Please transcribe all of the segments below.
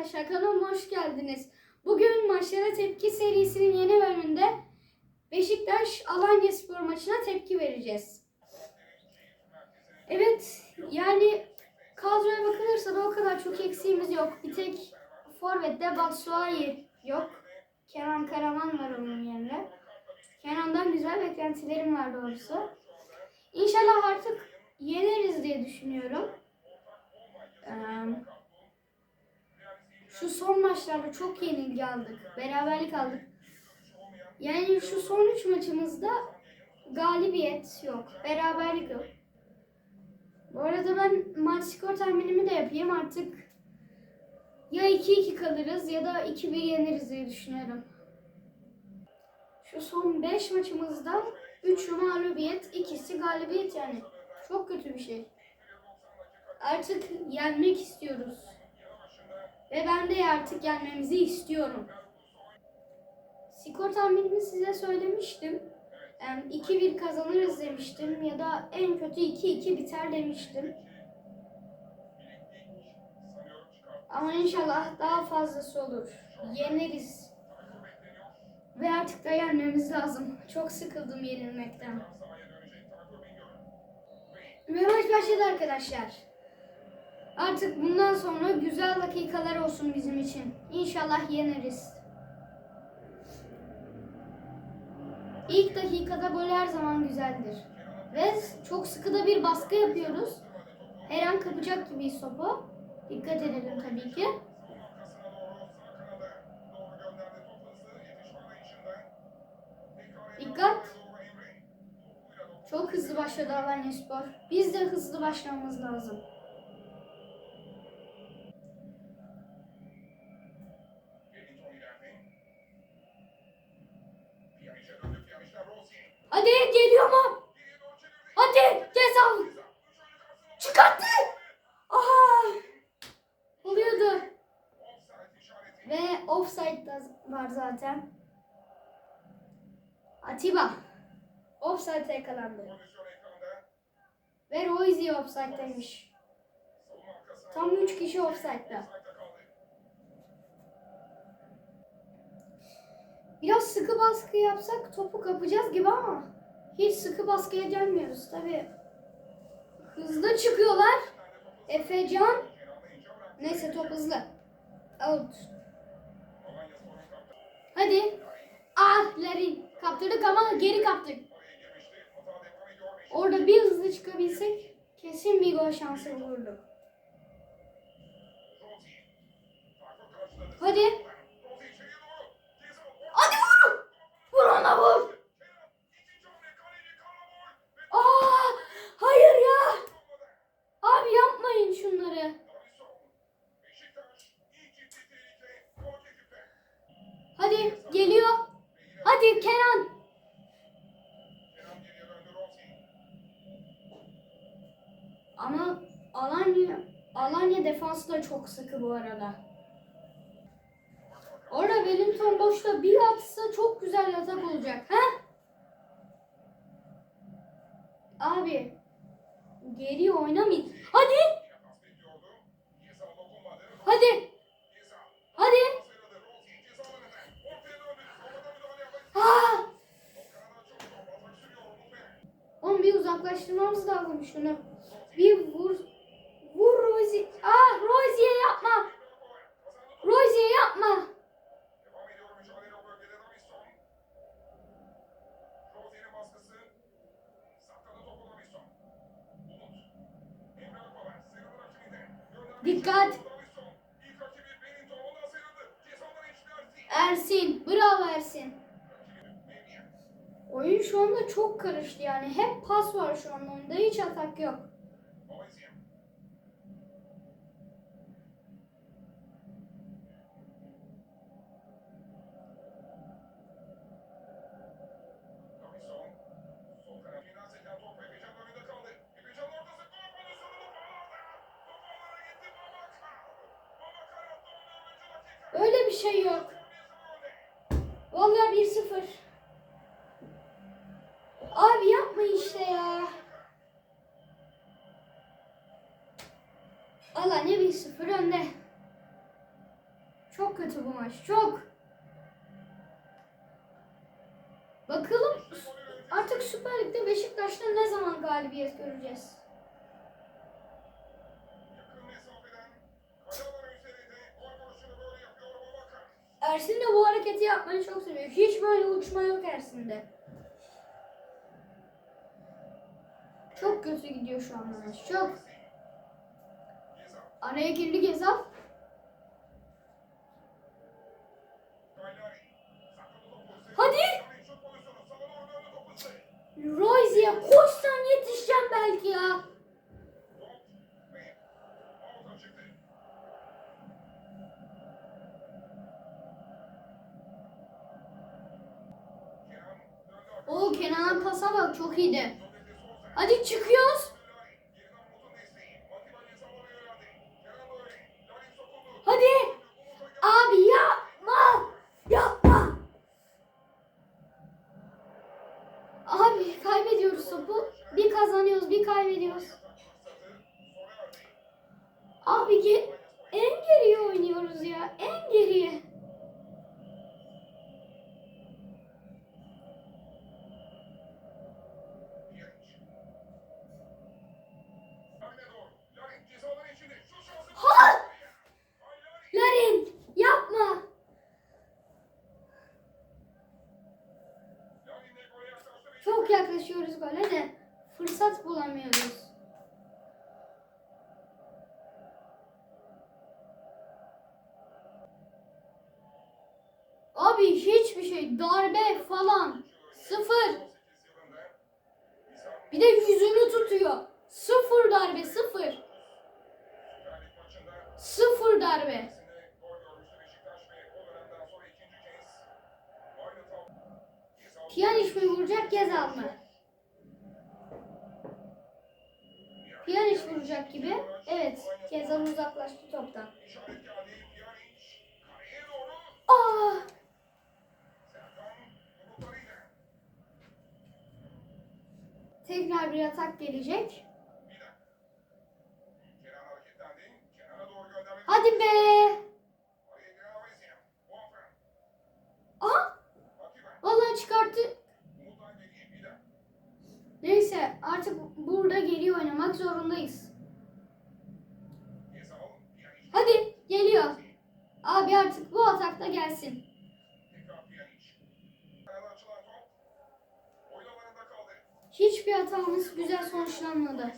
arkadaşlar kanalıma hoş geldiniz. Bugün maçlara tepki serisinin yeni bölümünde Beşiktaş Alanya Spor maçına tepki vereceğiz. Evet yani kadroya bakılırsa da o kadar çok eksiğimiz yok. Bir tek Forvet'te Batshuayi yok. Kenan Karaman var onun yerine. Kenan'dan güzel beklentilerim var doğrusu. İnşallah artık yeneriz diye düşünüyorum. Eee şu son maçlarda çok yenilgi aldık. Beraberlik aldık. Yani şu son üç maçımızda galibiyet yok. Beraberlik yok. Bu arada ben maç skor tahminimi de yapayım artık. Ya 2-2 kalırız ya da 2-1 yeneriz diye düşünüyorum. Şu son 5 maçımızda 3'ü mağlubiyet, ikisi galibiyet yani. Çok kötü bir şey. Artık yenmek istiyoruz. Ve ben de artık gelmemizi istiyorum. Skor tahminimi size söylemiştim. Yani 2-1 kazanırız demiştim ya da en kötü 2-2 biter demiştim. Ama inşallah daha fazlası olur. Yeneriz. Ve artık da yenmemiz lazım. Çok sıkıldım yenilmekten. Ve maç başladı arkadaşlar. Artık bundan sonra güzel dakikalar olsun bizim için. İnşallah yeneriz. İlk dakikada gol her zaman güzeldir. Ve çok sıkı da bir baskı yapıyoruz. Her an kapacak gibiyiz topu. Dikkat edelim tabii ki. Dikkat. Çok hızlı başladı Alanya Spor. Biz de hızlı başlamamız lazım. Hadi geliyor mu? Hadi Gezal. Çıkarttı. Aha. Oluyordu. Ve offside da var zaten. Atiba. Offside yakalandı. Ve Royzi offside'daymış. Tam 3 kişi offside'da. Biraz sıkı baskı yapsak topu kapacağız gibi ama hiç sıkı baskıya gelmiyoruz tabi. Hızlı çıkıyorlar. Efecan. Neyse top hızlı. Out. Hadi. Ah Larin. Kaptırdık ama geri kaptık. Orada bir hızlı çıkabilsek kesin bir gol şansı bulurduk. Hadi. Bu arada. Orada Wellington boşta bir atsa çok güzel yatak olacak. He? Abi geri oynamayın. Hadi. Hadi. Hadi. Ha! Oğlum bir uzaklaştırmamız lazım şunu. Bir. Vur Rozi. Ah Rozi'ye yapma. Rozi'ye yapma. Dikkat. Ersin. Bravo Ersin. Oyun şu anda çok karıştı yani. Hep pas var şu anda oyunda. Hiç atak yok. Bir şey yok. Vallahi 1-0. Abi yapma işte ya. Alanya 1-0 önde. Çok kötü bu maç. Çok. Bakalım artık Süper Lig'de Beşiktaş'ta ne zaman galibiyet göreceğiz? Ersin de bu hareketi yapmayı çok seviyor. Hiç böyle uçma yok Ersin'de. Çok kötü gidiyor şu anda maç. Çok. Araya girdi Gezal. Hadi. Royce'ye koşsan yetişeceğim belki ya. Pasa bak çok iyiydi. Hadi çıkıyoruz. Hadi. Abi yapma. Yapma. Abi kaybediyoruz topu. Bir kazanıyoruz bir kaybediyoruz. Abi en geriye oynuyoruz ya. En geriye. Darbe falan sıfır. Bir de yüzünü tutuyor. Sıfır darbe sıfır. Sıfır darbe. Piyaniş mi vuracak Gezal mı? Piyaniş vuracak gibi. Evet. Gezal uzaklaştı toptan. Aa! Tekrar bir atak gelecek. Hadi be! Aha! Vallahi çıkarttı. Neyse artık burada geri oynamak zorundayız. Hadi geliyor. Abi artık bu atakta gelsin. Hiçbir hatamız güzel sonuçlanmadı.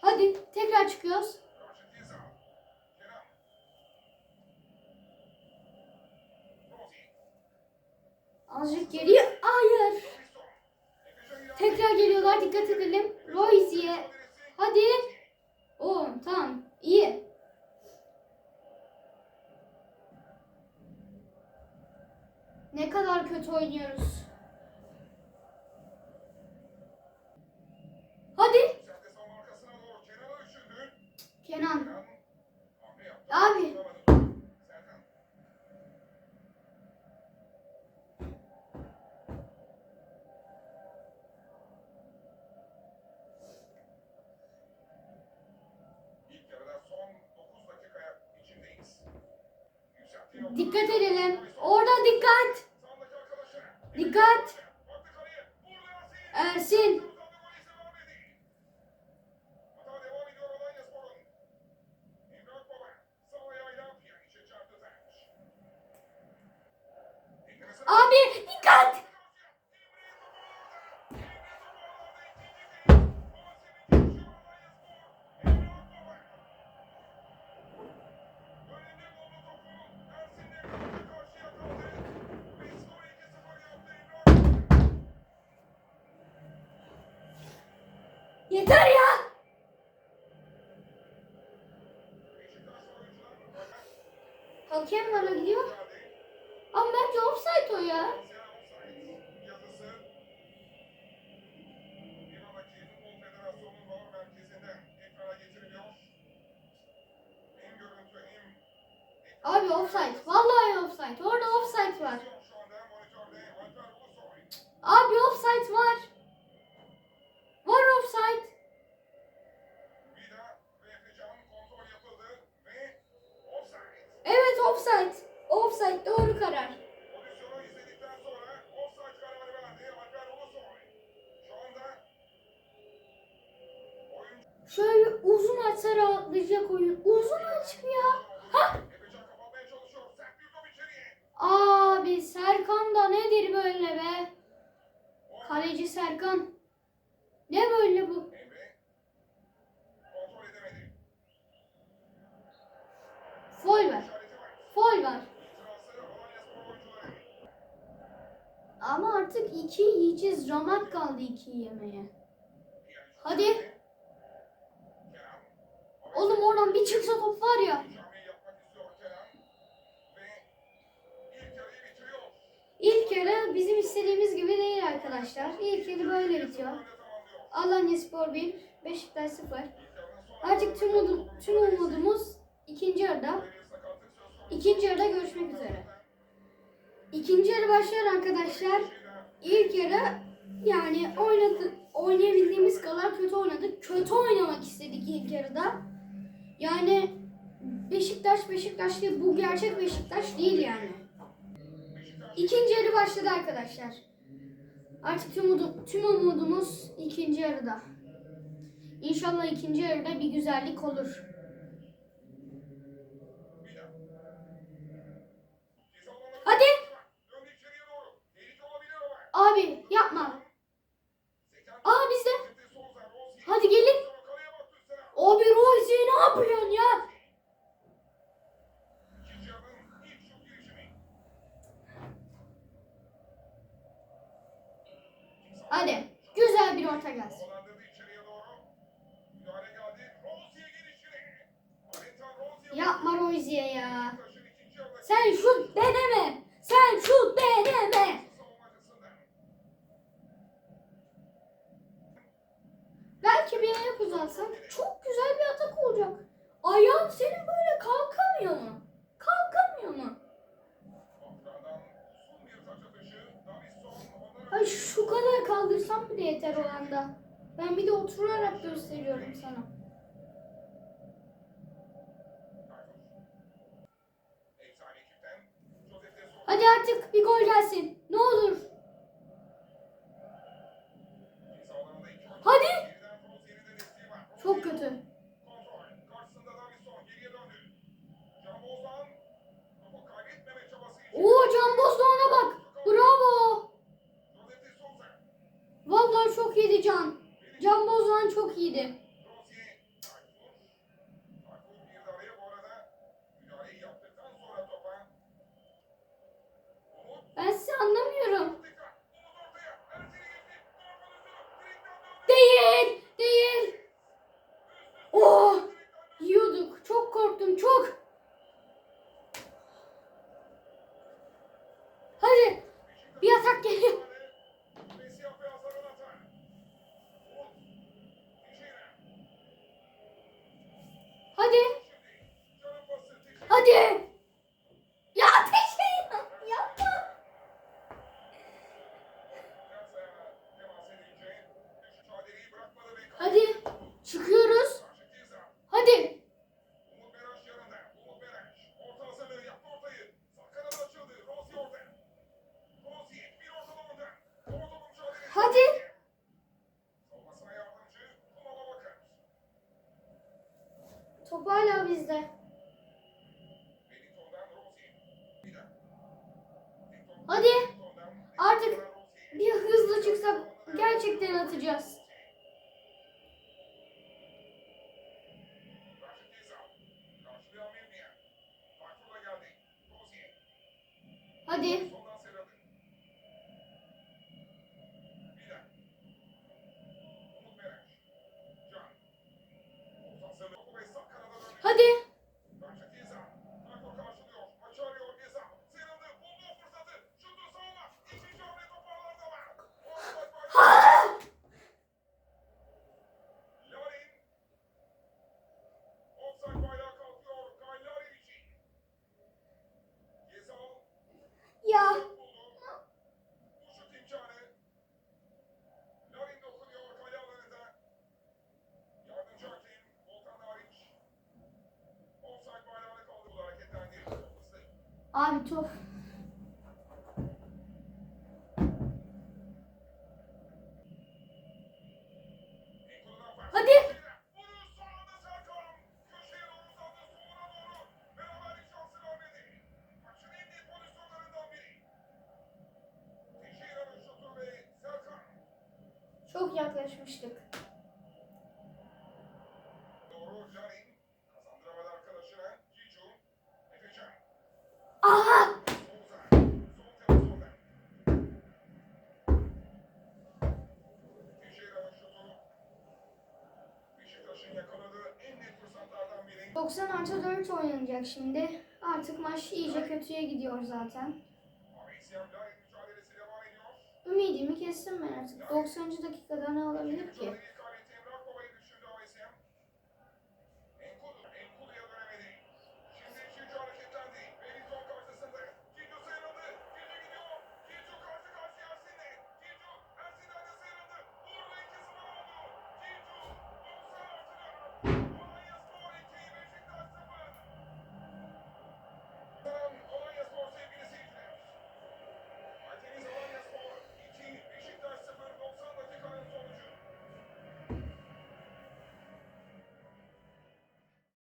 Hadi tekrar çıkıyoruz. Azıcık geriye. Hayır. Tekrar geliyorlar. Dikkat edelim. Royzi'ye. Hadi. O tamam. İyi. Ne kadar kötü oynuyoruz. Hadi. Kenan. Abi. İlk yarıda son 9 dakika içindeyiz. Yükseltti Dikkat edelim. Orada dikkat. Dikkat. Ersin. Hakem bana gidiyor. Ama bence offside o ya. Abi offside. Vallahi offside. Orada offside var. Abi offside var. Şöyle uzun açsa rahatlayacak oyun. Uzun aç ya. Ha? Bir. Abi Serkan da nedir böyle be? Kaleci Serkan. Ne böyle bu? Fol var. Fol var. Ama artık iki yiyeceğiz. Ramak kaldı iki yemeye. Yarı bizim istediğimiz gibi değil arkadaşlar. İlk yarı böyle bitiyor. Alanya Spor 1, Beşiktaş 0. İlk yarının son Artık tüm, umudum, tüm umudumuz ikinci yarıda. İkinci yarıda görüşmek üzere. İkinci yarı başlıyor arkadaşlar. İlk yarı yani oynadı, oynayabildiğimiz kadar kötü oynadık. Kötü oynamak istedik ilk yarıda. Yani Beşiktaş Beşiktaş değil, bu gerçek Beşiktaş değil yani. İkinci yarı başladı arkadaşlar. Artık tüm, tüm umudumuz ikinci yarıda. İnşallah ikinci yarıda bir güzellik olur. Hadi. Abi yapma. Aa bizde. Hadi gelin. Abi Royce ne yapıyorsun ya? İkinci yarının ilk şut girişimi. Hadi. Güzel bir orta gelsin. Yapma Royce'ye ya. Sen şut deneme. Sen şut deneme. Belki bir ayak uzatsan çok güzel bir atak olacak. Ayağın senin böyle kalkamıyor mu? Kalkamıyor mu? Ay şu kadar kaldırsam bile yeter o anda. Ben bir de oturarak gösteriyorum sana. Hadi artık bir gol gelsin. Ne olur. Ceza alanında iki oyuncu. Hadi. Geriden Rossi'nin de desteği var. Çok Rossi kötü. Kontrol. Karşısında Davinson geriye döndü. Can Bozdan topu kaybetmeme çabası için. Oo Can Bozdoğan'a bak. Bravo. Josef de Souza. Çok iyiydi Can. Can Bozdoğan çok iyiydi. Ben sizi anlamıyorum. Değil. Değil. Oh. Yiyorduk. Çok korktum. Çok. Top hala bizde. Hadi. Artık. Bir hızlı çıksak gerçekten atacağız. Abi top. Artı 4 oynanacak şimdi. Artık maç iyice kötüye gidiyor zaten. Ümidimi kestim ben artık. 90. dakikada ne olabilir ki?